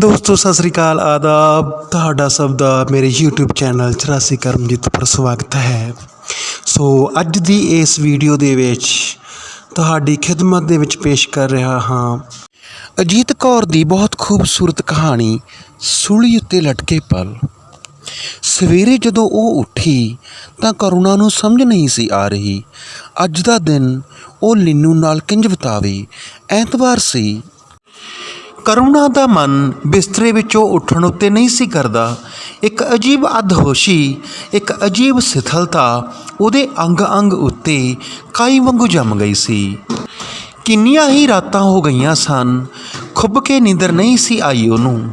ਦੋਸਤੋ, ਸਤਿ ਸ੍ਰੀ ਅਕਾਲ, ਆਦਾਬ। ਤੁਹਾਡਾ ਸਭ ਦਾ ਮੇਰੇ YouTube ਚੈਨਲ 84 ਕਰਮਜੀਤ ਪਰ ਸਵਾਗਤ ਹੈ। ਸੋ, ਅੱਜ ਦੀ ਇਸ ਵੀਡੀਓ ਦੇ ਵਿੱਚ ਤੁਹਾਡੀ ਖਿਦਮਤ ਦੇ ਵਿੱਚ ਪੇਸ਼ ਕਰ ਰਿਹਾ ਹਾਂ ਅਜੀਤ ਕੌਰ ਦੀ ਬਹੁਤ ਖੂਬਸੂਰਤ ਕਹਾਣੀ, ਸੂਲੀ ਉੱਤੇ ਲਟਕੇ ਪਲ। ਸਵੇਰੇ ਜਦੋਂ ਉਹ ਉੱਠੀ, ਤਾਂ ਕਰੁਣਾ ਨੂੰ ਸਮਝ ਨਹੀਂ ਸੀ ਆ ਰਹੀ। ਅੱਜ ਦਾ ਦਿਨ ਉਹ ਲਿੰਨੂ ਨਾਲ ਕਿੰਜ ਬਿਤਾਵੇ? ਐਤਵਾਰ ਸੀ। ਕਰੁਣਾ ਦਾ ਮਨ ਬਿਸਤਰੇ ਵਿੱਚੋਂ ਉੱਠਣ ਉੱਤੇ ਨਹੀਂ ਸੀ ਕਰਦਾ। ਇੱਕ ਅਜੀਬ ਅਧਹੋਸ਼ੀ, ਇੱਕ ਅਜੀਬ ਸਿਥਲਤਾ ਉਹਦੇ ਅੰਗ-ਅੰਗ ਉੱਤੇ ਕਾਈ ਵਾਂਗੂ ਜੰਮ ਗਈ ਸੀ। ਕਿੰਨੀਆਂ ਹੀ ਰਾਤਾਂ ਹੋ ਗਈਆਂ ਸਨ, ਖੁੱਬ ਕੇ ਨੀਂਦਰ ਨਹੀਂ ਸੀ ਆਈ ਉਹਨੂੰ।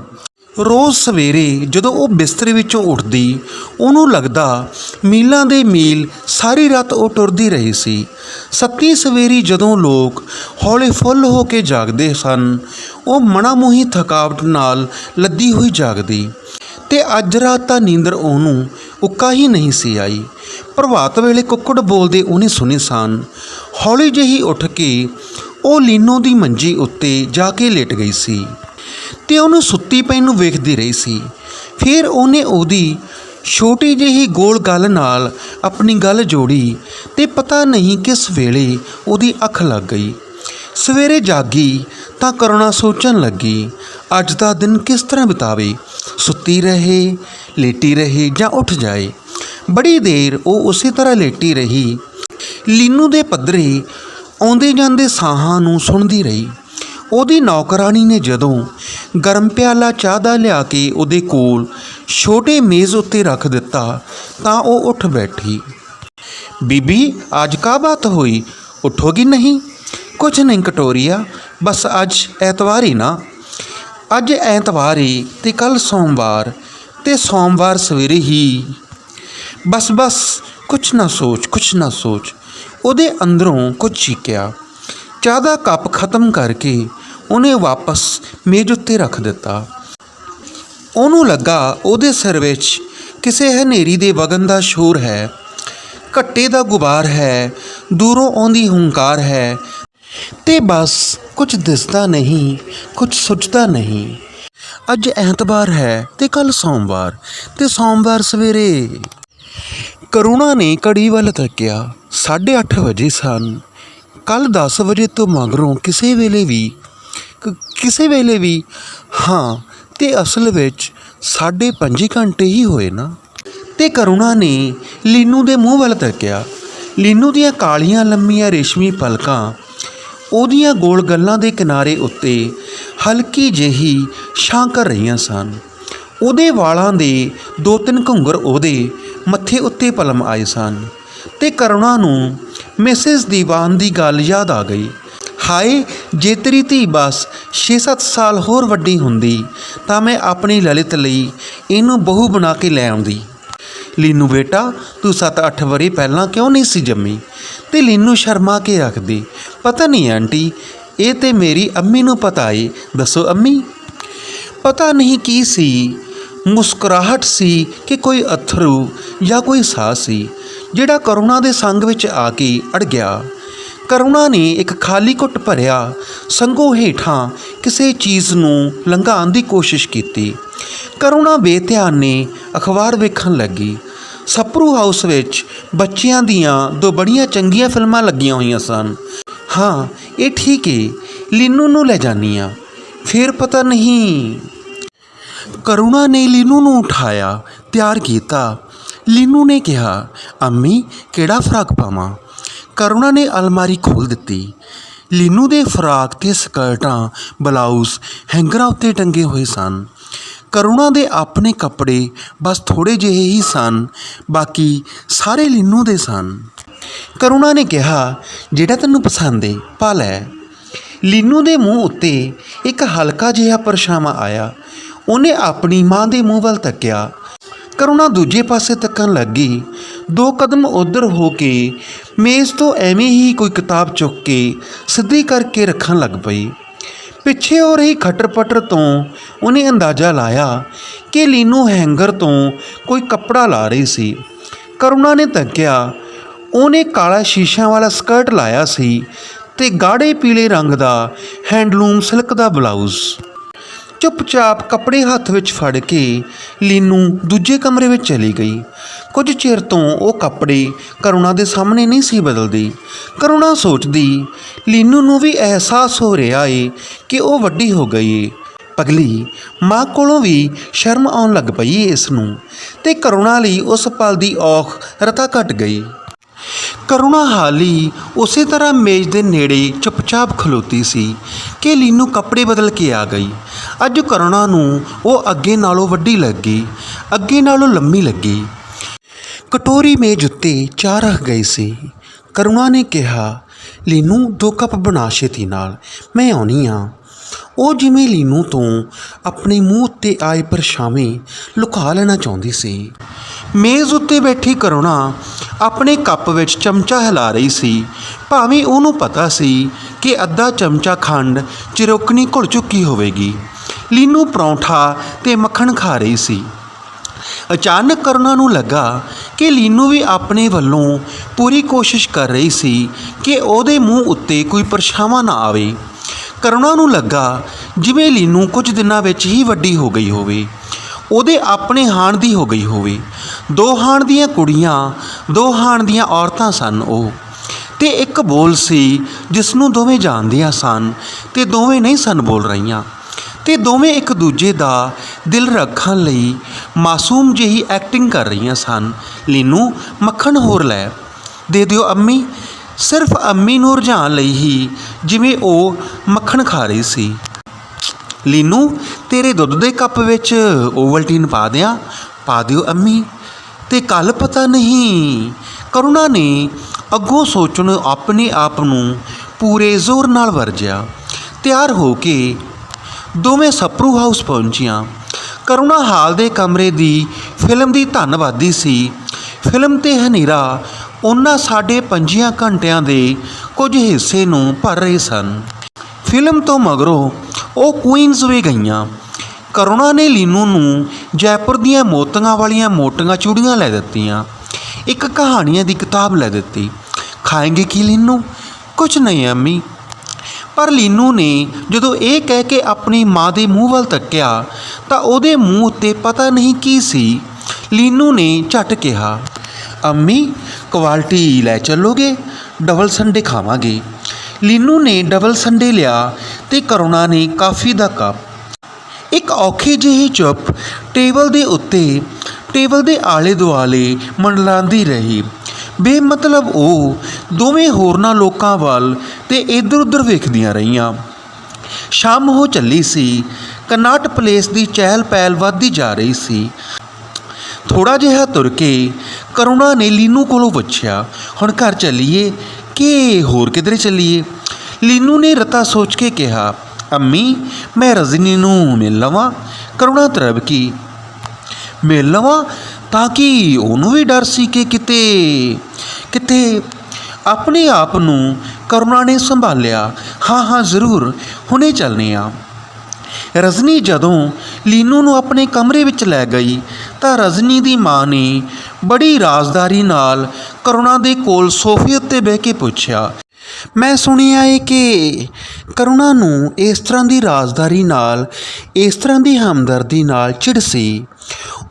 ਰੋਜ਼ ਸਵੇਰੇ ਜਦੋਂ ਉਹ ਬਿਸਤਰੇ ਵਿੱਚੋਂ ਉੱਠਦੀ, ਉਹਨੂੰ ਲੱਗਦਾ ਮੀਲਾਂ ਦੇ ਮੀਲ ਸਾਰੀ ਰਾਤ ਉਹ ਟੁਰਦੀ ਰਹੀ ਸੀ। ਸੱਤੀ ਸਵੇਰੀ ਜਦੋਂ ਲੋਕ ਹੌਲੇ ਫੁੱਲ ਹੋ ਕੇ ਜਾਗਦੇ ਸਨ, ਉਹ ਮਣਾ ਮੋਹੀ ਥਕਾਵਟ ਨਾਲ ਲੱਦੀ ਹੋਈ ਜਾਗਦੀ। ਤੇ ਅੱਜ ਰਾਤ ਤਾਂ ਨੀਂਦਰ ਉਹਨੂੰ ਉੱਕਾ ਹੀ ਨਹੀਂ ਸੀ ਆਈ। ਪ੍ਰਭਾਤ ਵੇਲੇ ਕੁੱਕੜ ਬੋਲਦੇ ਉਹਨੇ ਸੁਣੇ ਸਨ। ਹੌਲੀ ਜਿਹੀ ਉੱਠ ਕੇ ਉਹ ਲੀਨੋ ਦੀ ਮੰਜੀ ਉੱਤੇ ਜਾ ਕੇ ਲੇਟ ਗਈ ਸੀ। ਤੇ ਉਹਨੂੰ ਸੁੱਤੀ ਪਈ ਨੂੰ ਵੇਖਦੀ ਰਹੀ ਸੀ। ਫਿਰ ਉਹਨੇ ਉਹਦੀ ਛੋਟੀ ਜਿਹੀ ਗੋਲ ਗੱਲ ਨਾਲ ਆਪਣੀ ਗੱਲ ਜੋੜੀ ਤੇ ਪਤਾ ਨਹੀਂ ਕਿਸ ਵੇਲੇ ਉਹਦੀ ਅੱਖ ਲੱਗ ਗਈ। ਸਵੇਰੇ ਜਾਗੀ ਤਾਂ ਕਰੁਣਾ ਸੋਚਣ ਲੱਗੀ, ਅੱਜ ਦਾ ਦਿਨ ਕਿਸ ਤਰ੍ਹਾਂ ਬਿਤਾਵੇ? ਸੁੱਤੀ ਰਹੇ, ਲੇਟੀ ਰਹੇ ਜਾਂ ਉੱਠ ਜਾਏ? ਬੜੀ ਦੇਰ ਉਹ ਉਸੇ ਤਰ੍ਹਾਂ ਲੇਟੀ ਰਹੀ। ਲੀਨੂ ਦੇ ਪੱਧਰੇ ਆਉਂਦੇ ਜਾਂਦੇ ਸਾਹਾਂ ਨੂੰ ਸੁਣਦੀ ਰਹੀ। ਉਹਦੀ ਨੌਕਰਾਨੀ ਨੇ ਜਦੋਂ ਗਰਮ ਪਿਆਲਾ ਚਾਹ ਦਾ ਲਿਆ ਕੇ ਉਹਦੇ ਕੋਲ ਛੋਟੇ ਮੇਜ਼ ਉੱਤੇ ਰੱਖ ਦਿੱਤਾ ਤਾਂ ਉਹ ਉੱਠ ਬੈਠੀ। ਬੀਬੀ, ਅੱਜ ਕਾ ਬਾਤ ਹੋਈ? ਉਠੋਗੀ ਨਹੀਂ? ਕੁਛ ਨਹੀਂ ਕਟੋਰੀਆ, ਬਸ ਅੱਜ ਐਤਵਾਰ ਹੀ ਨਾ। ਅੱਜ ਐਤਵਾਰ ਹੀ ਤੇ ਕੱਲ ਸੋਮਵਾਰ ਤੇ ਸੋਮਵਾਰ ਸਵੇਰੇ ਹੀ। ਬਸ ਬਸ, ਕੁਛ ਨਾ ਸੋਚ, ਕੁਛ ਨਾ ਸੋਚ। ਉਹਦੇ ਅੰਦਰੋਂ ਕੁਝ ਚੀਕਿਆ ਚਾਹ ਦਾ ਕੱਪ ਖਤਮ ਕਰਕੇ ਉਹਨੇ ਵਾਪਸ ਮੇਜ਼ ਉੱਤੇ ਰੱਖ ਦਿੱਤਾ। ਉਹਨੂੰ ਲੱਗਾ ਉਹਦੇ ਸਿਰ ਵਿੱਚ ਕਿਸੇ ਹਨੇਰੀ ਦੇ ਵਗਨ ਦਾ ਸ਼ੋਰ ਹੈ। ਘੱਟੇ ਦਾ ਗੁਬਾਰ ਹੈ, ਦੂਰੋਂ ਆਉਂਦੀ ਹੰਕਾਰ ਹੈ। ਤੇ ਬਸ ਕੁਝ ਦਿਸਦਾ ਨਹੀਂ, ਕੁਝ ਸੁੱਝਦਾ ਨਹੀਂ। ਅੱਜ ਐਤਵਾਰ ਹੈ ਤੇ ਕੱਲ ਸੋਮਵਾਰ ਤੇ ਸੋਮਵਾਰ ਸਵੇਰੇ। ਕਰੁਣਾ ਨੇ ਘੜੀ ਵੱਲ ਤੱਕਿਆ। 8:30 ਵਜੇ ਸਨ। ਕੱਲ 10 ਵਜੇ ਤੋਂ ਮਗਰੋਂ ਕਿਸੇ ਵੇਲੇ ਵੀ ਕਿਸੇ ਵੇਲੇ ਵੀ, ਹਾਂ, ਤੇ ਅਸਲ ਵਿੱਚ ਸਾਢੇ ਪੰਜ ਘੰਟੇ ਹੀ ਹੋਏ ਨਾ। ਤੇ ਕਰੁਣਾ ਨੇ ਲੀਨੂ ਦੇ ਮੂੰਹ ਵੱਲ ਤੱਕਿਆ। ਲੀਨੂ ਦੀਆਂ ਕਾਲੀਆਂ ਲੰਮੀਆਂ ਰੇਸ਼ਮੀ ਪਲਕਾਂ, ਉਹਦੀਆਂ ਗੋਲ ਗੱਲਾਂ ਦੇ ਕਿਨਾਰੇ ਉੱਤੇ ਹਲਕੀ ਜਿਹੀ ਛਾਂ ਕਰ ਰਹੀਆਂ ਸਨ। ਉਹਦੇ ਵਾਲਾਂ ਦੇ ਦੋ ਤਿੰਨ ਘੁੰਗਰ ਉਹਦੇ ਮੱਥੇ ਉੱਤੇ ਪਲਮ ਆਏ ਸਨ। ਤੇ ਕਰੁਣਾ ਨੂੰ ਮਿਸਿਸ ਦੀਵਾਨ ਦੀ ਗੱਲ ਯਾਦ ਆ ਗਈ। ਹਾਏ, ਜੇ ਤੇਰੀ ਧੀ ਬਸ 6-7 ਸਾਲ ਹੋਰ ਵੱਡੀ ਹੁੰਦੀ, ਤਾਂ ਮੈਂ ਆਪਣੀ ਲਲਿਤ ਲਈ ਇਹਨੂੰ ਬਹੂ ਬਣਾ ਕੇ ਲੈ ਆਉਂਦੀ। ਲੀਨੂ ਬੇਟਾ, ਤੂੰ 7-8 ਵਰੇ ਪਹਿਲਾਂ ਕਿਉਂ ਨਹੀਂ ਸੀ ਜੰਮੀ? ਤੇ ਲੀਨੂ ਸ਼ਰਮਾ ਕੇ ਆਖਦੀ, ਪਤਾ ਨਹੀਂ ਆਂਟੀ, ਇਹ ਤੇ ਮੇਰੀ ਅੰਮੀ ਨੂੰ ਪਤਾ ਏ। ਦੱਸੋ ਅੰਮੀ? ਪਤਾ ਨਹੀਂ ਕੀ ਸੀ, ਮੁਸਕਰਾਹਟ ਸੀ ਕਿ ਕੋਈ ਅਥਰੂ ਜਾਂ ਕੋਈ ਸਾਹ ਸੀ, ਜਿਹੜਾ ਕਰੋਨਾ ਦੇ ਸੰਗ ਵਿੱਚ ਆ ਕੇ ਅੜ ਗਿਆ। ਕਰੁਣਾ ਨੇ ਇੱਕ ਖਾਲੀ ਘੁੱਟ ਭਰਿਆ ਸੰਗੋ ਹੇਠਾਂ ਕਿਸੇ ਚੀਜ਼ ਨੂੰ ਲੰਘਾਉਣ ਦੀ ਕੋਸ਼ਿਸ਼ ਕੀਤੀ। ਕਰੁਣਾ ਬੇਧਿਆਨ ਨੇ ਅਖਬਾਰ ਵੇਖਣ ਲੱਗੀ। ਸਪਰੂ ਹਾਊਸ ਵਿੱਚ ਬੱਚਿਆਂ ਦੀਆਂ ਦੋ ਬੜੀਆਂ ਚੰਗੀਆਂ ਫਿਲਮਾਂ ਲੱਗੀਆਂ ਹੋਈਆਂ ਸਨ। ਹਾਂ, ਇਹ ਠੀਕ ਏ, ਲੀਨੂ ਨੂੰ ਲੈ ਜਾਨੀ ਆ ਫਿਰ ਪਤਾ ਨਹੀਂ। ਕਰੁਣਾ ਨੇ ਲੀਨੂ ਨੂੰ ਉਠਾਇਆ, ਤਿਆਰ ਕੀਤਾ। ਲੀਨੂ ਨੇ ਕਿਹਾ, ਅੰਮੀ, ਕਿਹੜਾ ਫਰਾਕ ਪਾਵਾਂ? ਕਰੁਣਾ ਨੇ ਅਲਮਾਰੀ ਖੋਲ ਦਿੱਤੀ। ਲੀਨੂ ਦੇ ਫਰਾਕ ਤੇ ਸਕਰਟਾਂ, ਬਲਾਊਜ਼, ਹੈਂਗਰਾਂ ਉੱਤੇ ਟੰਗੇ ਹੋਏ ਸਨ। ਕਰੁਣਾ ਦੇ ਆਪਣੇ ਕੱਪੜੇ ਬਸ ਥੋੜੇ ਜਿਹੇ ਹੀ ਸਨ, ਬਾਕੀ ਸਾਰੇ ਲੀਨੂ ਦੇ ਸਨ। ਕਰੁਣਾ ਨੇ ਕਿਹਾ, ਜਿਹੜਾ ਤੈਨੂੰ ਪਸੰਦ ਏ, ਪਾ ਲੈ। ਲੀਨੂ ਦੇ ਮੂੰਹ ਉੱਤੇ ਇੱਕ ਹਲਕਾ ਜਿਹਾ ਪਰਛਾਵਾਂ ਆਇਆ। ਉਹਨੇ ਆਪਣੀ ਮਾਂ ਦੇ ਮੂੰਹ ਵੱਲ ਤੱਕਿਆ। ਕਰੁਣਾ ਦੂਜੇ ਪਾਸੇ ਤੱਕਣ ਲੱਗੀ ਦੋ ਕਦਮ ਉਧਰ ਹੋ ਕੇ ਮੇਜ਼ ਤੋਂ ਐਵੇਂ ਹੀ ਕੋਈ ਕਿਤਾਬ ਚੁੱਕ ਕੇ ਸਿੱਧੀ ਕਰਕੇ ਰੱਖਣ ਲੱਗ ਪਈ। ਪਿੱਛੇ ਹੋ ਰਹੀ ਖਟਰ-ਪਟਰ ਤੋਂ ਉਹਨੇ ਅੰਦਾਜ਼ਾ ਲਾਇਆ ਕਿ ਲੀਨੂ ਹੈਂਗਰ ਤੋਂ ਕੋਈ ਕੱਪੜਾ ਲਾ ਰਹੀ ਸੀ। ਕਰੁਣਾ ਨੇ ਤੱਕਿਆ ਉਹਨੇ ਕਾਲਾ ਸ਼ੀਸ਼ਿਆਂ ਵਾਲਾ ਸਕਰਟ ਲਾਇਆ ਸੀ ਤੇ ਗਾੜੇ ਪੀਲੇ ਰੰਗ ਦਾ ਹੈਂਡਲੂਮ ਸਿਲਕ ਦਾ ਬਲਾਊਜ਼। ਚੁੱਪਚਾਪ ਕੱਪੜੇ ਹੱਥ ਵਿੱਚ ਫੜ ਕੇ ਲੀਨੂ ਦੂਜੇ ਕਮਰੇ ਵਿੱਚ ਚਲੀ ਗਈ। ਕੁਝ ਚਿਰ ਤੋਂ ਉਹ ਕੱਪੜੇ ਕਰੁਣਾ ਦੇ ਸਾਹਮਣੇ ਨਹੀਂ ਸੀ ਬਦਲਦੀ। ਕਰੁਣਾ ਸੋਚਦੀ, ਲੀਨੂ ਨੂੰ ਵੀ ਅਹਿਸਾਸ ਹੋ ਰਿਹਾ ਏ ਕਿ ਉਹ ਵੱਡੀ ਹੋ ਗਈ ਏ। ਪਗਲੀ, ਮਾਂ ਕੋਲੋਂ ਵੀ ਸ਼ਰਮ ਆਉਣ ਲੱਗ ਪਈ ਇਸ ਨੂੰ ਤੇ ਕਰੁਣਾ ਲਈ ਉਸ ਪਲ ਦੀ ਔਖ ਰਤਾ ਘਟ ਗਈ। ਕਰੁਣਾ ਹਾਲੀ ਉਸੇ ਤਰ੍ਹਾਂ ਮੇਜ਼ ਦੇ ਨੇੜੇ ਚੁੱਪਚਾਪ ਖਲੋਤੀ ਸੀ। ਕਿ ਲੀਨੂ ਕੱਪੜੇ ਬਦਲ ਕੇ ਆ ਗਈ। ਅੱਜ ਕਰੁਣਾ ਨੂੰ ਉਹ ਅੱਗੇ ਨਾਲੋਂ ਵੱਡੀ ਲੱਗੀ, ਅੱਗੇ ਨਾਲੋਂ ਲੰਮੀ ਲੱਗੀ। ਕਟੋਰੀ ਮੇਜ਼ ਉੱਤੇ ਚਾਹ ਰੱਖ ਗਈ ਸੀ। ਕਰੁਣਾ ਨੇ ਕਿਹਾ, ਲੀਨੂ, ਦੋ ਕੱਪ ਬਣਾ ਛੇਤੀ ਨਾਲ, ਮੈਂ ਆਉਣੀ ਆ। ਉਹ ਜਿਵੇਂ ਲੀਨੂ ਤੋਂ ਆਪਣੇ ਮੂੰਹ ਉੱਤੇ ਆਏ ਪਰਛਾਵੇਂ ਲੁਕਾ ਲੈਣਾ ਚਾਹੁੰਦੀ ਸੀ। ਮੇਜ਼ ਉੱਤੇ ਬੈਠੀ ਕਰੁਣਾ ਆਪਣੇ ਕੱਪ ਵਿੱਚ ਚਮਚਾ ਹਿਲਾ ਰਹੀ ਸੀ। ਭਾਵੇਂ ਉਹਨੂੰ ਪਤਾ ਸੀ ਕਿ ਅੱਧਾ ਚਮਚਾ ਖੰਡ ਚਿਰੋਕਣੀ ਘੁਲ ਚੁੱਕੀ ਹੋਵੇਗੀ। ਲੀਨੂ ਪਰੌਂਠਾ ਤੇ ਮੱਖਣ ਖਾ ਰਹੀ ਸੀ। ਅਚਾਨਕ ਕਰੁਣਾ ਨੂੰ ਲੱਗਾ ਕਿ ਲੀਨੂ ਵੀ ਆਪਣੇ ਵੱਲੋਂ ਪੂਰੀ ਕੋਸ਼ਿਸ਼ ਕਰ ਰਹੀ ਸੀ ਕਿ ਉਹਦੇ ਮੂੰਹ ਉੱਤੇ ਕੋਈ ਪਰਛਾਵਾਂ ਨਾ ਆਵੇ। ਕਰੁਣਾ ਨੂੰ ਲੱਗਾ ਜਿਵੇਂ ਲੀਨੂ ਕੁਝ ਦਿਨਾਂ ਵਿੱਚ ਹੀ ਵੱਡੀ ਹੋ ਗਈ ਹੋਵੇ। ਉਹਦੇ ਆਪਣੇ ਹਾਣ ਦੀ ਹੋ ਗਈ ਹੋਵੇ। ਦੋ ਹਾਣ ਦੀਆਂ ਕੁੜੀਆਂ ਦੋ ਹਾਣ ਦੀਆਂ ਔਰਤਾਂ ਸਨ ਉਹ। ਤੇ ਇੱਕ ਬੋਲ ਸੀ ਜਿਸ ਨੂੰ ਦੋਵੇਂ ਜਾਣਦੀਆਂ ਸਨ ਤੇ ਦੋਵੇਂ ਨਹੀਂ ਸਨ ਬੋਲ ਰਹੀਆਂ। ਤੇ ਦੋਵੇਂ ਇੱਕ ਦੂਜੇ ਦਾ ਦਿਲ ਰੱਖਣ ਲਈ ਮਾਸੂਮ ਜਿਹੀ ਐਕਟਿੰਗ ਕਰ ਰਹੀਆਂ ਸਨ। ਲੀਨੂ, ਮੱਖਣ ਹੋਰ ਲੈ, ਦੇ ਦਿਓ ਅੰਮੀ। ਸਿਰਫ ਅੰਮੀ ਨੂੰ ਰੁਝਾਨ ਲਈ ਹੀ ਜਿਵੇਂ ਉਹ ਮੱਖਣ ਖਾ ਰਹੀ ਸੀ। ਲੀਨੂ, ਤੇਰੇ ਦੁੱਧ ਦੇ ਕੱਪ ਵਿੱਚ ਓਵਲਟੀਨ ਪਾ ਦਿਆਂ। ਪਾ ਦਿਓ ਅੰਮੀ। ਤੇ ਕੱਲ ਪਤਾ ਨਹੀਂ। ਕਰੁਣਾ ਨੇ ਅੱਗੋਂ ਸੋਚਣ ਆਪਣੇ ਆਪ ਨੂੰ ਪੂਰੇ ਜ਼ੋਰ ਨਾਲ ਵਰਜਿਆ। ਤਿਆਰ ਹੋ ਕੇ ਦੋਵੇਂ ਸਪਰੂ ਹਾਊਸ ਪਹੁੰਚੀਆਂ। ਕਰੁਣਾ ਹਾਲ ਦੇ ਕਮਰੇ ਦੀ ਫਿਲਮ ਦੀ ਧੰਨਵਾਦੀ ਸੀ। ਫਿਲਮ ਤੇ ਹਨੇਰਾ ਉਹਨਾਂ ਸਾਡੇ ਪੰਜੀਆਂ ਘੰਟਿਆਂ ਦੇ ਕੁਝ ਹਿੱਸੇ ਨੂੰ ਭਰ ਰਹੇ ਸਨ। ਫਿਲਮ ਤੋਂ ਮਗਰੋਂ ਉਹ ਕੁਈਨਜ਼ ਵੀ ਗਈਆਂ। ਕਰੁਣਾ ਨੇ ਲੀਨੂ ਨੂੰ ਜੈਪੁਰ ਦੀਆਂ ਮੋਤੀਆਂ ਵਾਲੀਆਂ ਮੋਟੀਆਂ ਚੂੜੀਆਂ ਲੈ ਦਿੱਤੀਆਂ। ਇੱਕ ਕਹਾਣੀਆਂ ਦੀ ਕਿਤਾਬ ਲੈ ਦਿੱਤੀ। ਖਾਏਂਗੇ ਕੀ ਲੀਨੂ? ਕੁਝ ਨਹੀਂ, ਅੰਮੀ। ਪਰ ਲੀਨੂ ਨੇ ਜਦੋਂ ਇਹ ਕਹਿ ਕੇ ਆਪਣੀ ਮਾਂ ਦੇ ਮੂੰਹ ਵੱਲ ਤੱਕਿਆ, ਤਾਂ ਉਹਦੇ ਮੂੰਹ ਉੱਤੇ ਪਤਾ ਨਹੀਂ ਕੀ ਸੀ। ਲੀਨੂ ਨੇ ਝਟ ਕਿਹਾ, ਅੰਮੀ, ਕੁਆਲਿਟੀ ਲੈ ਚੱਲੋਗੇ? ਡਬਲ ਸੰਡੇ ਖਾਵਾਂਗੇ। ਲੀਨੂ ਨੇ ਡਬਲ ਸੰਡੇ ਲਿਆ ਤੇ ਕਰੁਣਾ ਨੇ ਕਾਫੀ ਦਾ ਕੱਪ ਇੱਕ ਔਖੀ ਜਿਹੀ ਚੁੱਪ ਟੇਬਲ ਦੇ ਉੱਤੇ, ਟੇਬਲ ਦੇ ਆਲੇ ਦੁਆਲੇ ਮੰਡਲਾਂਦੀ ਰਹੀ। ਬੇਮਤਲਬ ਉਹ ਦੋਵੇਂ ਹੋਰਨਾਂ ਲੋਕਾਂ ਵੱਲ ਤੇ ਇੱਧਰ ਉੱਧਰ ਵੇਖਦੀਆਂ ਰਹੀਆਂ। ਸ਼ਾਮ ਹੋ ਚੱਲੀ ਸੀ, ਕਨਾਟ ਪਲੇਸ ਦੀ ਚਹਿਲ ਪਹਿਲ ਵੱਧਦੀ ਜਾ ਰਹੀ ਸੀ। ਥੋੜਾ ਜਿਹਾ ਤੁਰ ਕੇ ਕਰੁਣਾ ਨੇ ਲੀਨੂ ਕੋਲੋਂ ਪੁੱਛਿਆ, ਹੁਣ ਘਰ ਚੱਲੀਏ ਕਿ ਹੋਰ ਕਿਧਰੇ ਚੱਲੀਏ? ਲੀਨੂ ਨੇ ਰਤਾ ਸੋਚ ਕੇ ਕਿਹਾ ਅੰਮੀ, ਮੈਂ ਰਜਨੀ ਨੂੰ ਮਿਲ ਲਵਾਂ ਕਰੁਣਾ ਤਰਬ ਕੀ। ਮਿਲ ਲਵਾਂ ਤਾਂ ਕਿ ਉਹਨੂੰ ਵੀ ਡਰ ਸੀ ਕਿ ਕਿਤੇ ਕਿਤੇ ਆਪਣੇ ਆਪ ਨੂੰ ਕਰੁਣਾ ਨੇ ਸੰਭਾਲਿਆ। ਹਾਂ ਹਾਂ, ਜ਼ਰੂਰ, ਹੁਣੇ ਚੱਲਨੇ ਆ ਰਜਨੀ ਜਦੋਂ ਲੀਨੂ ਨੂੰ ਆਪਣੇ ਕਮਰੇ ਵਿੱਚ ਲੈ ਗਈ, ਤਾਂ ਰਜਨੀ ਦੀ ਮਾਂ ਨੇ ਬੜੀ ਰਾਜ਼ਦਾਰੀ ਨਾਲ ਕਰੁਣਾ ਦੇ ਕੋਲ ਸੋਫੇ ਉੱਤੇ ਬਹਿ ਕੇ ਪੁੱਛਿਆ ਮੈਂ ਸੁਣਿਆ ਏ ਕਿ ਕਰੁਣਾ ਨੂੰ ਇਸ ਤਰ੍ਹਾਂ ਦੀ ਰਾਜ਼ਦਾਰੀ ਨਾਲ, ਇਸ ਤਰ੍ਹਾਂ ਦੀ ਹਮਦਰਦੀ ਨਾਲ ਚਿੜ ਸੀ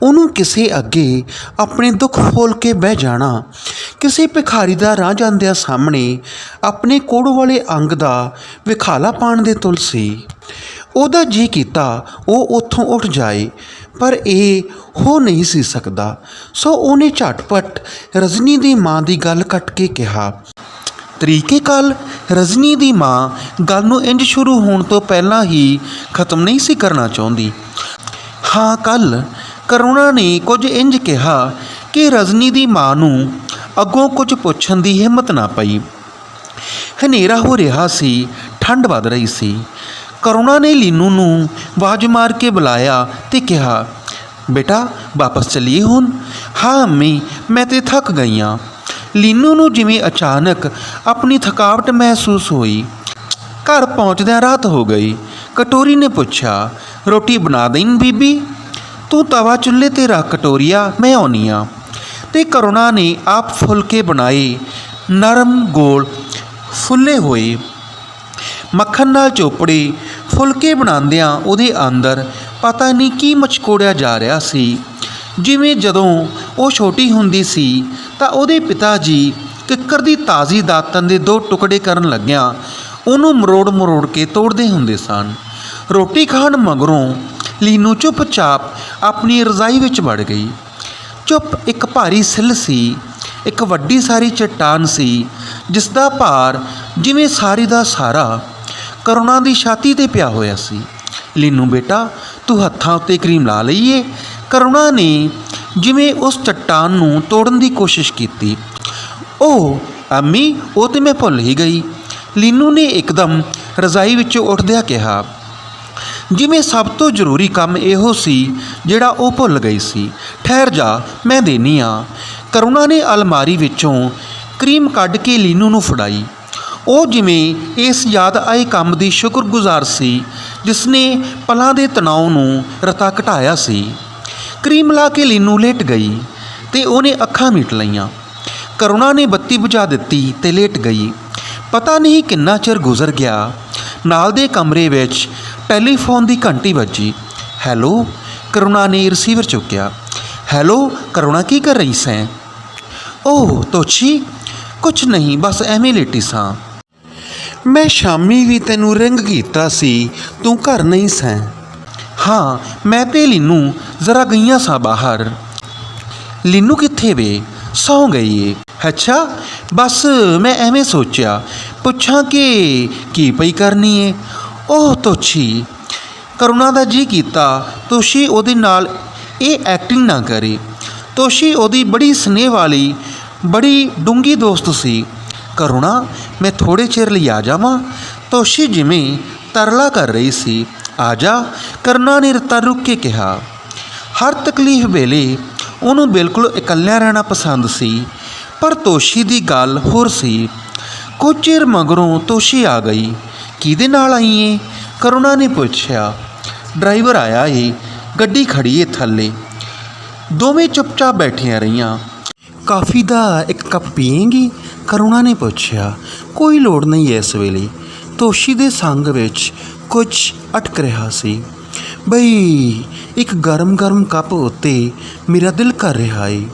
ਉਹਨੂੰ ਕਿਸੇ ਅੱਗੇ ਆਪਣੇ ਦੁੱਖ ਫੋਲ ਕੇ ਬਹਿ ਜਾਣਾ, ਕਿਸੇ ਭਿਖਾਰੀ ਦਾ ਰਾਹ ਜਾਂਦਿਆਂ ਸਾਹਮਣੇ ਆਪਣੇ ਕੋੜ ਵਾਲੇ ਅੰਗ ਦਾ ਵਿਖਾਲਾ ਪਾਣ ਦੇ ਤੁਲ ਸੀ। ਉਹਦਾ ਜੀ ਕੀਤਾ, ਉਹ ਉੱਥੋਂ ਉੱਠ ਜਾਏ, ਪਰ ਇਹ ਹੋ ਨਹੀਂ ਸੀ ਸਕਦਾ। ਸੋ ਉਹਨੇ ਝਟਪਟ ਰਜਨੀ ਦੀ ਮਾਂ ਦੀ ਗੱਲ ਕੱਟ ਕੇ ਕਿਹਾ ਤਰੀਕੇ ਕਾਲ ਰਜਨੀ ਦੀ ਮਾਂ ਗੱਲ ਨੂੰ ਇੰਜ ਸ਼ੁਰੂ ਹੋਣ ਤੋਂ ਪਹਿਲਾਂ ਹੀ ਖਤਮ ਨਹੀਂ ਸੀ ਕਰਨਾ ਚਾਹੁੰਦੀ। ਹਾਂ, ਕੱਲ ਕਰੁਣਾ ਨੇ ਕੁਝ ਇੰਜ ਕਿਹਾ ਕਿ ਰਜਨੀ ਦੀ ਮਾਂ ਨੂੰ ਅੱਗੋਂ ਕੁਝ ਪੁੱਛਣ ਦੀ ਹਿੰਮਤ ਨਾ ਪਈ। ਹਨੇਰਾ ਹੋ ਰਿਹਾ ਸੀ, ਠੰਡ ਵੱਧ ਰਹੀ ਸੀ। ਕਰੁਣਾ ਨੇ ਲੀਨੂ ਨੂੰ ਆਵਾਜ਼ ਮਾਰ ਕੇ ਬੁਲਾਇਆ ਤੇ ਕਿਹਾ, ਬੇਟਾ, ਵਾਪਸ ਚੱਲੀਏ ਹੁਣ? ਹਾਂ, ਅੰਮੀ, ਮੈਂ ਤੇ ਥੱਕ ਗਈ ਹਾਂ ਲੀਨੂ ਨੂੰ ਜਿਵੇਂ ਅਚਾਨਕ ਆਪਣੀ ਥਕਾਵਟ ਮਹਿਸੂਸ ਹੋਈ। ਘਰ ਪਹੁੰਚਦਿਆਂ ਰਾਤ ਹੋ ਗਈ। ਕਟੋਰੀ ਨੇ ਪੁੱਛਿਆ, ਰੋਟੀ ਬਣਾ ਦੇਂ ਬੀਬੀ? ਤੂੰ ਤਵਾ ਚੁੱਲ੍ਹੇ ਤੇ ਰੱਖ ਕਟੋਰੀਆ, ਮੈਂ ਆਉਣੀ ਆ। ਤੇ ਕਰੁਣਾ ਨੇ ਆਪ ਫੁਲਕੇ ਬਣਾਏ, ਨਰਮ ਗੋਲ ਫੁੱਲੇ ਹੋਏ। ਮੱਖਣ ਨਾਲ ਚੋਪੜੇ ਫੁਲਕੇ ਬਣਾਉਂਦਿਆਂ ਉਹਦੇ ਅੰਦਰ ਪਤਾ ਨਹੀਂ ਕੀ ਮਚਕੋੜਿਆ ਜਾ ਰਿਹਾ ਸੀ। ਜਿਵੇਂ ਜਦੋਂ ਉਹ ਛੋਟੀ ਹੁੰਦੀ ਸੀ ਤਾਂ ਉਹਦੇ ਪਿਤਾ ਜੀ ਕਿੱਕਰ ਦੀ ਤਾਜ਼ੀ ਦਾਤਨ ਦੇ ਦੋ ਟੁਕੜੇ ਕਰਨ ਲੱਗਿਆਂ ਉਹਨੂੰ ਮਰੋੜ ਮਰੋੜ ਕੇ ਤੋੜਦੇ ਹੁੰਦੇ ਸਨ। ਰੋਟੀ ਖਾਣ ਮਗਰੋਂ ਲੀਨੂ ਚੁੱਪਚਾਪ ਆਪਣੀ ਰਜ਼ਾਈ ਵਿੱਚ ਵੜ ਗਈ। ਚੁੱਪ ਇੱਕ ਭਾਰੀ ਸਿੱਲ ਸੀ, ਇੱਕ ਵੱਡੀ ਸਾਰੀ ਚਟਾਨ ਸੀ ਜਿਸ ਦਾ ਭਾਰ ਜਿਵੇਂ ਸਾਰੀ ਦਾ ਸਾਰਾ ਕਰੁਣਾ ਦੀ ਛਾਤੀ ਤੇ ਪਿਆ ਹੋਇਆ ਸੀ। ਲੀਨੂ ਬੇਟਾ, ਤੂੰ ਹੱਥਾਂ ਉੱਤੇ ਕਰੀਮ ਲਾ ਲਈਏ। ਕਰੁਣਾ ਨੇ ਜਿਵੇਂ ਉਸ ਚਟਾਨ ਨੂੰ ਤੋੜਨ ਦੀ ਕੋਸ਼ਿਸ਼ ਕੀਤੀ। ਉਹ ਅੰਮੀ, ਉਹ ਤੇ ਮੈਂ ਭੁੱਲ ਹੀ ਗਈ। ਲੀਨੂ ਨੇ ਇੱਕਦਮ ਰਜ਼ਾਈ ਵਿੱਚੋਂ ਉੱਠਦਿਆਂ ਕਿਹਾ, ਜਿਵੇਂ ਸਭ ਤੋਂ ਜ਼ਰੂਰੀ ਕੰਮ ਇਹੋ ਸੀ ਜਿਹੜਾ ਉਹ ਭੁੱਲ ਗਈ ਸੀ। ਠਹਿਰ ਜਾ, ਮੈਂ ਦੇਨੀ ਆ। ਕਰੁਣਾ ਨੇ ਅਲਮਾਰੀ ਵਿੱਚੋਂ ਕਰੀਮ ਕੱਢ ਕੇ ਲੀਨੂ ਨੂੰ ਫੜਾਈ। ਉਹ ਜਿਵੇਂ ਇਸ ਯਾਦ ਆਏ ਕੰਮ ਦੀ ਸ਼ੁਕਰਗੁਜ਼ਾਰ ਸੀ, ਜਿਸ ਨੇ ਪਲਾਂ ਦੇ ਤਣਾਅ ਨੂੰ ਰਤਾ ਘਟਾਇਆ ਸੀ। ਕਰੀਮ ਲਾ ਕੇ ਲੀਨੂ ਲੇਟ ਗਈ ਤੇ ਉਹਨੇ ਅੱਖਾਂ ਮੀਟ ਲਈਆਂ। ਕਰੁਣਾ ਨੇ ਬੱਤੀ ਬੁਝਾ ਦਿੱਤੀ ਤੇ ਲੇਟ ਗਈ। ਪਤਾ ਨਹੀਂ ਕਿੰਨਾ ਚਿਰ ਗੁਜ਼ਰ ਗਿਆ। ਨਾਲ ਦੇ ਕਮਰੇ ਵਿੱਚ ਟੈਲੀਫੋਨ ਦੀ ਘੰਟੀ ਵੱਜੀ। ਹੈਲੋ, ਕਰੁਣਾ ਨੇ ਰਿਸੀਵਰ ਚੁੱਕਿਆ। ਹੈਲੋ, ਕਰੁਣਾ ਕੀ ਕਰ ਰਹੀ ਸੈਂ? ਓਹ, ਤੋਛੀ, ਕੁਛ ਨਹੀਂ, ਬਸ ਐਵੇਂ ਲੇਟੀ ਸਾਂ। ਮੈਂ ਸ਼ਾਮੀ ਵੀ ਤੈਨੂੰ ਰਿੰਗ ਕੀਤਾ ਸੀ। ਤੂੰ ਘਰ ਨਹੀਂ ਸੈਂ। ਹਾਂ, ਮੈਂ ਤੇ ਲੀਨੂ ਜ਼ਰਾ ਗਈਆਂ ਸਾਂ ਬਾਹਰ। ਲੀਨੂ ਕਿੱਥੇ ਵੇ? ਸੌਂ ਗਈ ਏ। ਅੱਛਾ, ਬਸ ਮੈਂ ਐਵੇਂ ਸੋਚਿਆ, ਪੁੱਛਾਂ ਕਿ ਕੀ ਪਈ ਕਰਨੀ ਏ? ਉਹ ਤੋਛੀ, ਕਰੁਣਾ ਦਾ ਜੀ ਕੀਤਾ, ਤੋਸ਼ੀ ਉਹਦੇ ਨਾਲ ਇਹ ਐਕਟਿੰਗ ਨਾ ਕਰੇ। ਤੋਸ਼ੀ ਉਹਦੀ ਬੜੀ ਸਨੇਹ ਵਾਲੀ, ਬੜੀ ਡੂੰਗੀ ਦੋਸਤ ਸੀ। ਕਰੁਣਾ, ਮੈਂ ਥੋੜੇ ਚਿਰ ਲਈ ਆ ਜਾਵਾਂ। ਤੋਸ਼ੀ ਜਿਵੇਂ ਤਰਲਾ ਕਰ ਰਹੀ ਸੀ। ਆ ਜਾ ਕਰੁਣਾ ਨੇ ਰਤਾ ਰੁੱਕ ਕੇ ਕਿਹਾ। ਹਰ ਤਕਲੀਫ ਵੇਲੇ ਉਹਨੂੰ ਬਿਲਕੁਲ ਇਕੱਲਿਆਂ ਰਹਿਣਾ ਪਸੰਦ ਸੀ, ਪਰ ਤੋਸ਼ੀ ਦੀ ਗੱਲ ਹੋਰ ਸੀ। ਕੁਝ ਚਿਰ ਮਗਰੋਂ ਤੋਸ਼ੀ ਆ ਗਈ। ਕਿਹਦੇ ਨਾਲ ਆਈ ਏ? ਕਰੁਣਾ ਨੇ ਪੁੱਛਿਆ। ਡਰਾਈਵਰ ਆਇਆ ਏ, ਗੱਡੀ ਖੜੀ ਏ ਥੱਲੇ। ਦੋਵੇਂ ਚੁੱਪਚਾਪ ਬੈਠੀਆਂ ਰਹੀਆਂ। ਕਾਫੀ ਦਾ ਇੱਕ ਕੱਪ ਪੀਏਂਗੀ? ਕਰੁਣਾ ਨੇ ਪੁੱਛਿਆ। ਕੋਈ ਲੋੜ ਨਹੀਂ ਇਸ ਵੇਲੇ। ਤੋਸ਼ੀ ਦੇ ਸੰਗ ਵਿੱਚ ਕੁਝ ਅਟਕ ਰਿਹਾ ਸੀ। ਬਈ, ਇੱਕ ਗਰਮ-ਗਰਮ ਕੱਪ ਉੱਤੇ ਮੇਰਾ ਦਿਲ ਕਰ ਰਿਹਾ ਏ।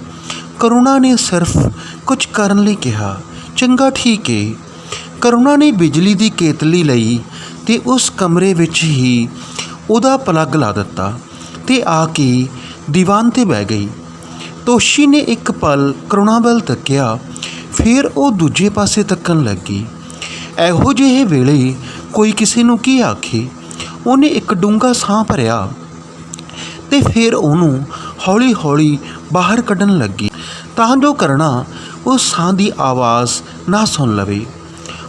ਕਰੁਣਾ ਨੇ ਸਿਰਫ ਕੁਝ ਕਰਨ ਲਈ ਕਿਹਾ, ਚੰਗਾ, ਠੀਕ ਏ। ਕਰੁਣਾ ਨੇ ਬਿਜਲੀ ਦੀ ਕੇਤਲੀ ਲਈ ਤੇ ਉਸ ਕਮਰੇ ਵਿੱਚ ਹੀ ਉਹਦਾ ਪਲੱਗ ਲਾ ਦਿੱਤਾ ਤੇ ਆ ਕੇ ਦੀਵਾਨ ਤੇ ਬਹਿ ਗਈ। ਤੋਸ਼ੀ ਨੇ ਇੱਕ ਪਲ ਕਰੁਣਾ ਵੱਲ ਤੱਕਿਆ, ਫਿਰ ਉਹ ਦੂਜੇ ਪਾਸੇ ਤੱਕਣ ਲੱਗੀ। ਇਹੋ ਜਿਹੇ ਵੇਲੇ ਕੋਈ ਕਿਸੇ ਨੂੰ ਕੀ ਆਖੇ? ਉਹਨੇ ਇੱਕ ਡੂੰਘਾ ਸਾਹ ਭਰਿਆ ਤੇ ਫਿਰ ਉਹਨੂੰ ਹੌਲੀ-ਹੌਲੀ ਬਾਹਰ ਕੱਢਣ ਲੱਗੀ। ਤਾਂ ਜੋ ਕਰਣਾ ਉਸ ਸਾਹ ਦੀ ਆਵਾਜ਼ ਨਾ ਸੁਣ ਲਵੇ।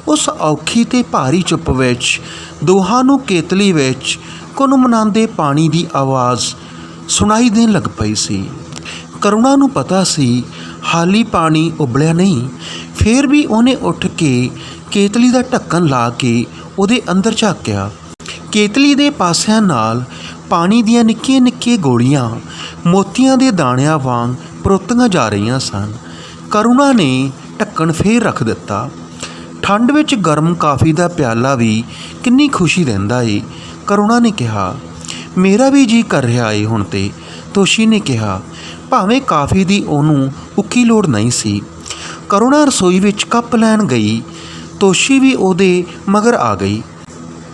ਉਸ ਔਖੀ ਤੇ ਭਾਰੀ ਚੁੱਪ ਵਿੱਚ, ਦੋਹਾਂ ਨੂੰ ਕੇਤਲੀ ਵਿੱਚ ਕੁਨਮਨਾਉਂਦੇ ਪਾਣੀ ਦੀ ਆਵਾਜ਼ ਸੁਣਾਈ ਦੇਣ ਲੱਗ ਪਈ ਸੀ। ਕਰੁਣਾ ਨੂੰ ਪਤਾ ਸੀ, ਹਾਲੀ ਪਾਣੀ ਉਬਲਿਆ ਨਹੀਂ। ਫਿਰ ਵੀ ਉਹਨੇ ਉੱਠ ਕੇ ਕੇਤਲੀ ਦਾ ਢੱਕਣ ਲਾ ਕੇ ਉਹਦੇ ਅੰਦਰ ਝਾਕਿਆ ਕੇਤਲੀ ਦੇ ਪਾਸਿਆਂ ਨਾਲ ਪਾਣੀ ਦੀਆਂ ਨਿੱਕੀਆਂ ਨਿੱਕੀਆਂ ਗੋਲੀਆਂ, ਮੋਤੀਆਂ ਦੇ ਦਾਣਿਆਂ ਵਾਂਗ ਪਰੋਤੀਆਂ ਜਾ ਰਹੀਆਂ ਸਨ। ਕਰੁਣਾ ਨੇ ਢੱਕਣ ਫੇਰ ਰੱਖ ਦਿੱਤਾ। ਠੰਡ ਵਿੱਚ ਗਰਮ ਕਾਫੀ ਦਾ ਪਿਆਲਾ ਵੀ ਕਿੰਨੀ ਖੁਸ਼ੀ ਦਿੰਦਾ ਏ, ਕਰੁਣਾ ਨੇ ਕਿਹਾ। ਮੇਰਾ ਵੀ ਜੀ ਕਰ ਰਿਹਾ ਏ ਹੁਣ ਤੇ, ਤੋਸ਼ੀ ਨੇ ਕਿਹਾ। ਭਾਵੇਂ ਕਾਫੀ ਦੀ ਉਹਨੂੰ ਉੱਕੀ ਲੋੜ ਨਹੀਂ ਸੀ, ਕਰੁਣਾ ਰਸੋਈ ਵਿੱਚ ਕੱਪ ਲੈਣ ਗਈ ਤੋਸ਼ੀ ਵੀ ਉਹਦੇ ਮਗਰ ਆ ਗਈ।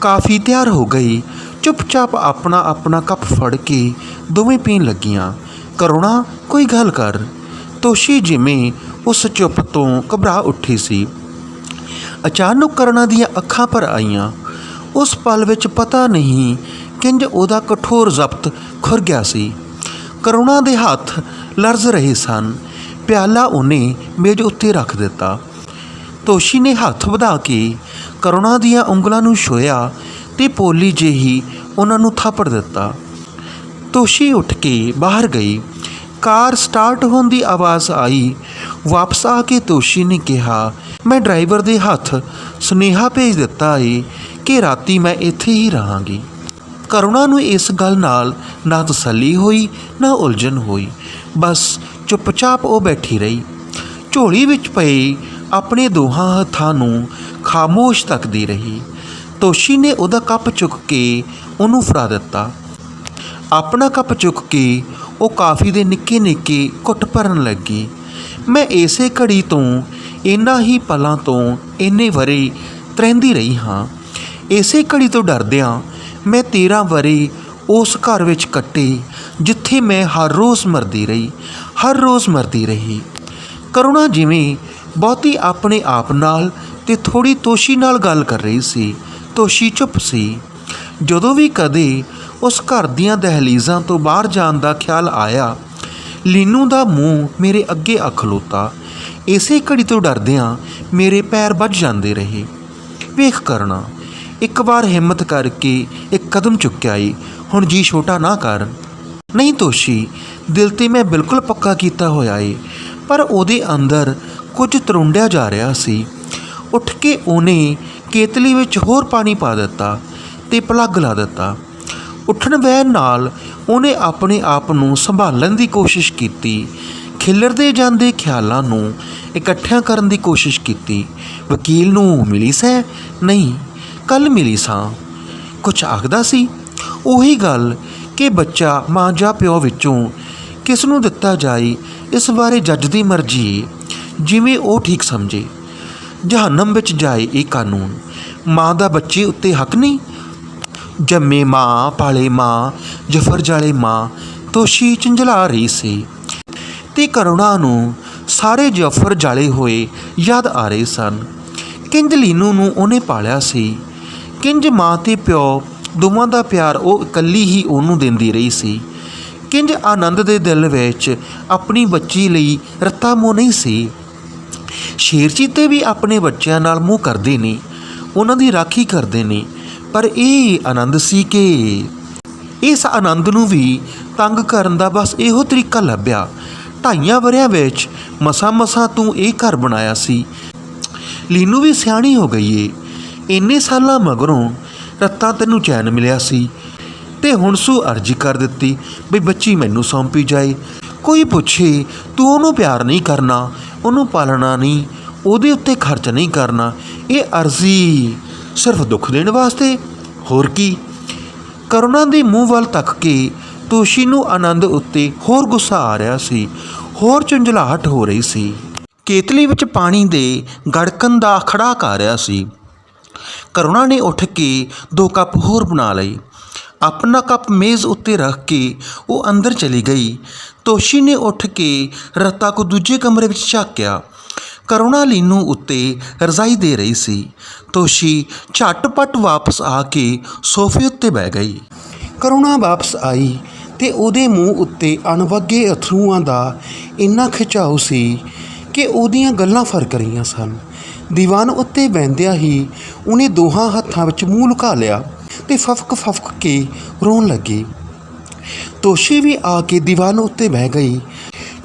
ਕਾਫੀ ਤਿਆਰ ਹੋ ਗਈ। ਚੁੱਪਚਾਪ ਆਪਣਾ ਆਪਣਾ ਕੱਪ ਫੜ ਕੇ ਦੋਵੇਂ ਪੀਣ ਲੱਗੀਆਂ। ਕਰੁਣਾ, ਕੋਈ ਗੱਲ ਕਰ। ਤੋਸ਼ੀ ਜਿਵੇਂ ਉਸ ਚੁੱਪ ਤੋਂ ਘਬਰਾ ਉੱਠੀ ਸੀ। ਅਚਾਨਕ ਕਰੁਣਾ ਦੀਆਂ ਅੱਖਾਂ ਪਰ ਆਈਆਂ। ਉਸ ਪਲ ਵਿੱਚ ਪਤਾ ਨਹੀਂ ਕਿੰਜ ਉਹਦਾ ਕਠੋਰ ਜ਼ਬਤ ਖੁਰ ਗਿਆ ਸੀ। ਕਰੁਣਾ ਦੇ ਹੱਥ ਲਰਜ਼ ਰਹੇ ਸਨ। ਪਿਆਲਾ ਉਹਨੇ ਮੇਜ਼ ਉੱਤੇ ਰੱਖ ਦਿੱਤਾ। ਤੋਸ਼ੀ ਨੇ ਹੱਥ ਵਧਾ ਕੇ ਕਰੁਣਾ ਦੀਆਂ ਉਂਗਲਾਂ ਨੂੰ ਛੋਇਆ ਤੇ ਪੋਲੀ ਜਿਹੀ ਉਹਨਾਂ ਨੂੰ ਥਾਪੜ ਦਿੱਤਾ। ਤੋਸ਼ੀ ਉੱਠ ਕੇ ਬਾਹਰ ਗਈ। ਕਾਰ ਸਟਾਰਟ ਹੋਣ ਦੀ ਆਵਾਜ਼ ਆਈ। ਵਾਪਸ ਆ ਕੇ ਤੋਸ਼ੀ ਨੇ ਕਿਹਾ, ਮੈਂ ਡਰਾਈਵਰ ਦੇ ਹੱਥ ਸੁਨੇਹਾ ਭੇਜ ਦਿੱਤਾ ਏ ਕਿ ਰਾਤੀ ਮੈਂ ਇੱਥੇ ਹੀ ਰਹਾਂਗੀ। ਕਰੁਣਾ ਨੂੰ ਇਸ ਗੱਲ ਨਾਲ ਨਾ ਤਸੱਲੀ ਹੋਈ, ਨਾ ਉਲਝਣ ਹੋਈ। ਬਸ ਚੁੱਪਚਾਪ ਉਹ ਬੈਠੀ ਰਹੀ। ਝੋਲੀ ਵਿੱਚ ਪਈ ਆਪਣੇ ਦੋਹਾਂ ਹੱਥਾਂ ਨੂੰ ਖਾਮੋਸ਼ ਤੱਕਦੀ ਰਹੀ। ਤੋਸ਼ੀ ਨੇ ਉਹਦਾ ਕੱਪ ਚੁੱਕ ਕੇ ਉਹਨੂੰ ਫੜਾ ਦਿੱਤਾ। ਆਪਣਾ ਕੱਪ ਚੁੱਕ ਕੇ ਉਹ ਕਾਫੀ ਦੇ ਨਿੱਕੇ ਨਿੱਕੇ ਘੁੱਟ ਭਰਨ ਲੱਗੀ। ਮੈਂ ਇਸੇ ਘੜੀ ਤੋਂ ਇਨ੍ਹਾਂ ਹੀ ਪਲਾਂ ਤੋਂ ਇੰਨੇ ਵਰੇ ਤਰਹਿੰਦੀ ਰਹੀ ਹਾਂ। ਇਸੇ ਘੜੀ ਤੋਂ ਡਰਦਿਆਂ ਮੈਂ 13 ਵਰੇ ਉਸ ਘਰ ਵਿੱਚ ਕੱਟੇ, ਜਿੱਥੇ ਮੈਂ ਹਰ ਰੋਜ਼ ਮਰਦੀ ਰਹੀ, ਹਰ ਰੋਜ਼ ਮਰਦੀ ਰਹੀ। ਕਰੁਣਾ ਜਿਵੇਂ ਬਹੁਤੀ ਆਪਣੇ ਆਪ ਨਾਲ ਤੇ ਥੋੜੀ ਤੋਸ਼ੀ ਨਾਲ ਗੱਲ ਕਰ ਰਹੀ ਸੀ, ਤੋਸ਼ੀ ਚੁੱਪ ਸੀ। ਜਦੋਂ ਵੀ ਕਦੇ ਉਸ ਘਰ ਦੀਆਂ ਦਹਲੀਜ਼ਾਂ ਤੋਂ ਬਾਹਰ ਜਾਣ ਦਾ ਖਿਆਲ ਆਇਆ, ਲੀਨੂ ਦਾ ਮੂੰਹ ਮੇਰੇ ਅੱਗੇ ਅਖਲੋਤਾ ਇਸੇ ਘੜੀ ਤੋਂ ਡਰਦਿਆਂ ਮੇਰੇ ਪੈਰ ਵੱਜ ਜਾਂਦੇ ਰਹੇ। ਵੇਖ ਕਰਨਾ, ਇੱਕ ਵਾਰ ਹਿੰਮਤ ਕਰਕੇ ਇੱਕ ਕਦਮ ਚੁੱਕਿਆ ਈ ਹੁਣ ਜੀ ਛੋਟਾ ਨਾ ਕਰ। ਨਹੀਂ ਤੋਸ਼ੀ, ਦਿਲ ਤੇ ਮੈਂ ਬਿਲਕੁਲ ਪੱਕਾ ਕੀਤਾ ਹੋਇਆ ਏ, ਪਰ ਉਹਦੇ ਅੰਦਰ ਕੁਝ ਤਰੁੰਡਿਆ ਜਾ ਰਿਹਾ ਸੀ। ਉੱਠ ਕੇ ਉਹਨੇ ਕੇਤਲੀ ਵਿੱਚ ਹੋਰ ਪਾਣੀ ਪਾ ਦਿੱਤਾ ਤੇ ਪਲੱਗ ਲਾ ਦਿੱਤਾ। ਉੱਠਣ ਬਹਿਣ ਨਾਲ ਉਹਨੇ ਆਪਣੇ ਆਪ ਨੂੰ ਸੰਭਾਲਣ ਦੀ ਕੋਸ਼ਿਸ਼ ਕੀਤੀ। ਖਿਲਰਦੇ ਜਾਂਦੇ ਖਿਆਲਾਂ ਨੂੰ ਇਕੱਠਿਆਂ ਕਰਨ ਦੀ ਕੋਸ਼ਿਸ਼ ਕੀਤੀ। ਵਕੀਲ ਨੂੰ, ਮਿਲੀ ਸੈ ਨਹੀਂ ਕੱਲ ਮਿਲੀ ਸਾਂ। ਕੁਝ ਆਖਦਾ ਸੀ। ਉਹੀ ਗੱਲ ਕਿ ਬੱਚਾ ਮਾਂ ਜਾਂ ਪਿਓ ਵਿੱਚੋਂ ਕਿਸ ਨੂੰ ਦਿੱਤਾ ਜਾਏ, ਇਸ ਬਾਰੇ ਜੱਜ ਦੀ ਮਰਜ਼ੀ। ਜਿਵੇਂ ਉਹ ਠੀਕ ਸਮਝੇ। ਜਹੰਨਮ ਵਿੱਚ ਜਾਏ ਇਹ ਕਾਨੂੰਨ। ਮਾਂ ਦਾ ਬੱਚੇ ਉੱਤੇ ਹੱਕ ਨਹੀਂ। ਜੰਮੇ ਮਾਂ, ਪਾਲੇ ਮਾਂ ਜਫਰ ਜਾਲੇ ਮਾਂ, ਤੋਸ਼ੀ ਚੰਜਲਾ ਰਹੀ ਸੀ। ਤੇ ਕਰੁਣਾ ਨੂੰ ਸਾਰੇ ਜਫਰ ਜਾਲੇ ਹੋਏ ਯਾਦ ਆ ਰਹੇ ਸਨ। ਕਿੰਜ ਲੀਨੂ ਨੂੰ ਉਹਨੇ ਪਾਲਿਆ ਸੀ। ਕਿੰਜ ਮਾਂ ਤੇ ਪਿਓ ਦੋਵਾਂ ਦਾ ਪਿਆਰ ਉਹ ਇਕੱਲੀ ਹੀ ਉਹਨੂੰ ਦਿੰਦੀ ਰਹੀ ਸੀ। ਕਿੰਜ ਆਨੰਦ ਦੇ ਦਿਲ ਵਿੱਚ ਆਪਣੀ ਬੱਚੀ ਲਈ ਰੱਤਾ ਮੋਹ ਨਹੀਂ ਸੀ। ਸ਼ੇਰ ਚੀਤੇ ਵੀ ਆਪਣੇ ਬੱਚਿਆਂ ਨਾਲ ਮੂੰਹ ਕਰਦੇ ਨੇ, ਉਹਨਾਂ ਦੀ ਰਾਖੀ ਕਰਦੇ ਨੇ, ਪਰ ਇਹ ਆਨੰਦ ਸੀ ਕਿ ਇਸ ਆਨੰਦ ਨੂੰ ਵੀ ਤੰਗ ਕਰਨ ਦਾ ਬਸ ਇਹੋ ਤਰੀਕਾ ਲੱਭਿਆ। ਢਾਈਆਂ ਵਰਿਆਂ ਵਿੱਚ ਮਸਾ ਮਸਾ ਤੂੰ ਇਹ ਘਰ ਬਣਾਇਆ ਸੀ। ਲੀਨੂ ਵੀ ਸਿਆਣੀ ਹੋ ਗਈ ਏ। ਇੰਨੇ ਸਾਲਾਂ ਮਗਰੋਂ ਰੱਤਾ ਤੈਨੂੰ ਚੈਨ ਮਿਲਿਆ ਸੀ। ਤੇ ਹੁਣ ਸੂ ਅਰਜ਼ੀ ਕਰ ਦਿੱਤੀ ਵੀ ਬੱਚੀ ਮੈਨੂੰ ਸੌਂਪੀ ਜਾਏ। ਕੋਈ ਪੁੱਛੇ, ਤੂੰ ਉਹਨੂੰ ਪਿਆਰ ਨਹੀਂ ਕਰਨਾ, ਉਹਨੂੰ ਪਾਲਣਾ ਨਹੀਂ, ਉਹਦੇ ਉੱਤੇ ਖਰਚ ਨਹੀਂ ਕਰਨਾ, ਇਹ ਅਰਜ਼ੀ ਸਿਰਫ ਦੁੱਖ ਦੇਣ ਵਾਸਤੇ? ਹੋਰ ਕੀ? ਕਰੁਣਾ ਦੇ ਮੂੰਹ ਵੱਲ ਤੱਕ ਕੇ ਤੋਸ਼ੀ ਨੂੰ ਆਨੰਦ ਉੱਤੇ ਹੋਰ ਗੁੱਸਾ ਆ ਰਿਹਾ ਸੀ, ਹੋਰ ਝੰਜਲਾਹਟ ਹੋ ਰਹੀ ਸੀ। ਕੇਤਲੀ ਵਿੱਚ ਪਾਣੀ ਦੇ ਗੜਕਣ ਦਾ ਖੜਾ ਕਰ ਰਿਹਾ ਸੀ। ਕਰੁਣਾ ਨੇ ਉੱਠ ਕੇ ਦੋ ਕੱਪ ਹੋਰ ਬਣਾ ਲਏ। ਆਪਣਾ ਕੱਪ ਮੇਜ਼ ਉੱਤੇ ਰੱਖ ਕੇ ਉਹ ਅੰਦਰ ਚਲੀ ਗਈ। ਤੋਸ਼ੀ ਨੇ ਉੱਠ ਕੇ ਰਤਾ ਕੋ ਦੂਜੇ ਕਮਰੇ ਵਿੱਚ ਝਾਕਿਆ। ਕਰੁਣਾ ਲੀਨੂ ਉੱਤੇ ਰਜ਼ਾਈ ਦੇ ਰਹੀ ਸੀ। ਤੋਸ਼ੀ ਝਟਪਟ ਵਾਪਸ ਆ ਕੇ ਸੋਫੇ ਉੱਤੇ ਬਹਿ ਗਈ। ਕਰੁਣਾ ਵਾਪਸ ਆਈ ਤੇ ਉਹਦੇ ਮੂੰਹ ਉੱਤੇ ਅਣਵੱਗੇ ਅਥਰੂਆਂ ਦਾ ਇੰਨਾ ਖਿਚਾਓ ਸੀ ਕਿ ਉਹਦੀਆਂ ਗੱਲਾਂ ਫ਼ਰਕ ਰਹੀਆਂ ਸਨ। ਦੀਵਾਨ ਉੱਤੇ ਬੈੰਦਿਆਂ ਹੀ ਉਹਨੇ ਦੋਹਾਂ ਹੱਥਾਂ ਵਿੱਚ ਮੂੰਹ ਲੁਕਾ ਲਿਆ। ਤੇ ਫਫਕ ਫਫਕ ਕੇ ਰੋਣ ਲੱਗੀ। ਤੋਸ਼ੀ ਵੀ ਆ ਕੇ ਦੀਵਾਨ ਉੱਤੇ ਬਹਿ ਗਈ।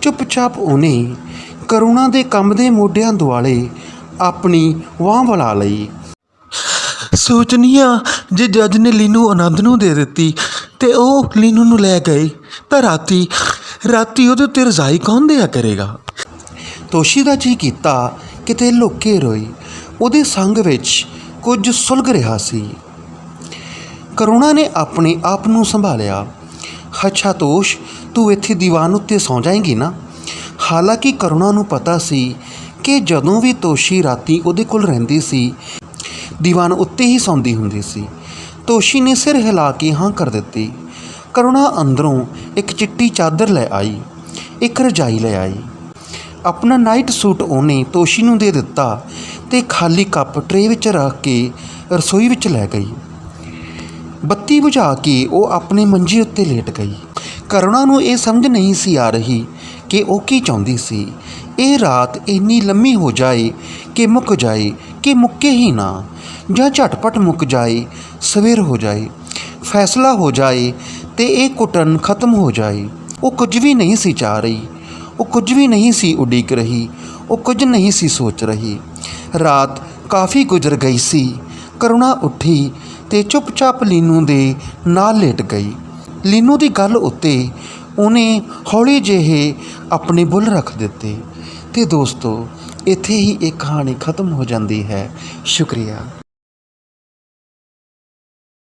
ਚੁੱਪਚਾਪ ਉਹਨੇ ਕਰੁਣਾ ਦੇ ਕੰਮ ਦੇ ਮੋਢਿਆਂ ਦੁਆਲੇ ਆਪਣੀ ਵਾਹ ਵਲਾ ਲਈ। ਸੋਚਨੀਆ ਜੇ ਜੱਜ ਨੇ ਲੀਨੂ ਆਨੰਦ ਨੂੰ ਦੇ ਦਿੱਤੀ ਤੇ ਉਹ ਲੀਨੂ ਨੂੰ ਲੈ ਗਏ ਤਾਂ ਰਾਤੀ ਰਾਤੀ ਉਹਦੇ ਉੱਤੇ ਰਜ਼ਾਈ ਕੌਣ ਦਿਆ ਕਰੇਗਾ? ਤੋਸ਼ੀ ਦਾ ਜੀ ਕੀਤਾ ਕਿਤੇ ਲੁੱਕੇ ਰੋਈ। ਉਹਦੇ ਸੰਗ ਵਿੱਚ ਕੁਝ ਸੁਲਗ ਰਿਹਾ ਸੀ। ਕਰੁਣਾ ਨੇ ਆਪਣੇ ਆਪ ਨੂੰ ਸੰਭਾਲਿਆ। ਅੱਛਾ ਤੋਸ਼ ਤੂੰ ਇੱਥੇ ਦੀਵਾਨ ਉੱਤੇ ਸੌਂ ਜਾਏਂਗੀ ਨਾ? ਹਾਲਾਂਕਿ ਕਰੁਣਾ ਨੂੰ ਪਤਾ ਸੀ ਕਿ ਜਦੋਂ ਵੀ ਤੋਸ਼ੀ ਰਾਤੀ ਉਹਦੇ ਕੋਲ ਰਹਿੰਦੀ ਸੀ, ਦੀਵਾਨ ਉੱਤੇ ਹੀ ਸੌਂਦੀ ਹੁੰਦੀ ਸੀ। ਤੋਸ਼ੀ ਨੇ ਸਿਰ ਹਿਲਾ ਕੇ ਹਾਂ ਕਰ ਦਿੱਤੀ। ਕਰੁਣਾ ਅੰਦਰੋਂ ਇੱਕ ਚਿੱਟੀ ਚਾਦਰ ਲੈ ਆਈ, ਇੱਕ ਰਜਾਈ ਲੈ ਆਈ। ਆਪਣਾ ਨਾਈਟ ਸੂਟ ਉਹਨੇ ਤੋਸ਼ੀ ਨੂੰ ਦੇ ਦਿੱਤਾ ਤੇ ਖਾਲੀ ਕੱਪ ਟਰੇ ਵਿੱਚ ਰੱਖ ਕੇ ਰਸੋਈ ਵਿੱਚ ਲੈ ਗਈ। ਬੱਤੀ ਬੁਝਾ ਕੇ ਉਹ ਆਪਣੇ ਮੰਜੇ ਉੱਤੇ ਲੇਟ ਗਈ। ਕਰੁਣਾ ਨੂੰ ਇਹ ਸਮਝ ਨਹੀਂ ਸੀ ਆ ਰਹੀ ਕਿ ਉਹ ਕੀ ਚਾਹੁੰਦੀ ਸੀ। ਇਹ ਰਾਤ ਇੰਨੀ ਲੰਮੀ ਹੋ ਜਾਏ ਕਿ ਮੁੱਕ ਜਾਏ ਕਿ ਮੁੱਕੇ ਹੀ ਨਾ, ਜਾਂ ਝਟਪਟ ਮੁੱਕ ਜਾਏ, ਸਵੇਰ ਹੋ ਜਾਏ, ਫੈਸਲਾ ਹੋ ਜਾਏ ਤੇ ਇਹ ਕੁੱਟਣ ਖਤਮ ਹੋ ਜਾਏ। ਉਹ ਕੁਝ ਵੀ ਨਹੀਂ ਸੀ ਚਾਹ ਰਹੀ, ਉਹ ਕੁਝ ਵੀ ਨਹੀਂ ਸੀ ਉਡੀਕ ਰਹੀ, ਉਹ ਕੁਝ ਨਹੀਂ ਸੀ ਸੋਚ ਰਹੀ। ਰਾਤ ਕਾਫੀ ਗੁਜ਼ਰ ਗਈ ਸੀ। ਕਰੁਣਾ ਉੱਠੀ ਤੇ ਚੁੱਪਚਾਪ ਲੀਨੂ ਦੇ ਨਾਲ ਲੇਟ ਗਈ। ਲੀਨੂ ਦੀ ਗੱਲ ਉੱਤੇ ਉਹਨੇ ਹੌਲੀ ਜਿਹੇ ਆਪਣੇ ਬੁੱਲ ਰੱਖ ਦਿੱਤੇ ਤੇ ਦੋਸਤੋ, ਇੱਥੇ ਹੀ ਇਹ ਕਹਾਣੀ ਖਤਮ ਹੋ ਜਾਂਦੀ ਹੈ। ਸ਼ੁਕਰੀਆ।